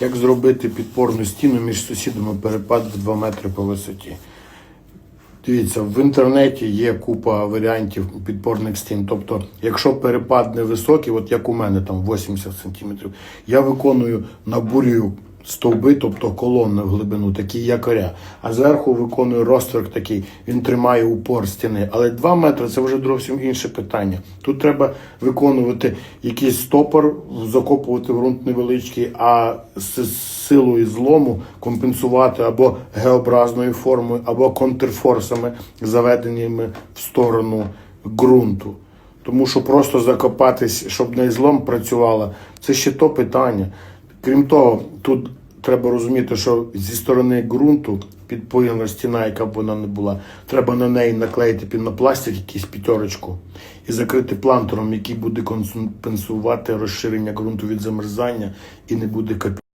Як зробити підпорну стіну між сусідами перепад в 2 метри по висоті? Дивіться, в інтернеті є купа варіантів підпорних стін. Тобто, якщо перепад невисокий, от як у мене там 80 сантиметрів, я виконую набурюю стовби, тобто колони в глибину, такі якоря. А зверху виконую розтверк такий, він тримає упор стіни. Але 2 метри це вже зовсім інше питання. Тут треба виконувати якийсь стопор, закопувати ґрунт невеличкий, а з силою злому компенсувати або геобразною формою, або контрфорсами, заведеними в сторону ґрунту. Тому що просто закопатись, щоб не злом працювала, це ще то питання. Крім того, тут треба розуміти, що зі сторони ґрунту підпоєна стіна, яка б вона не була, треба на неї наклеїти пінопластик, якийсь п'ятерочку, і закрити плантером, який буде компенсувати розширення ґрунту від замерзання і не буде капі.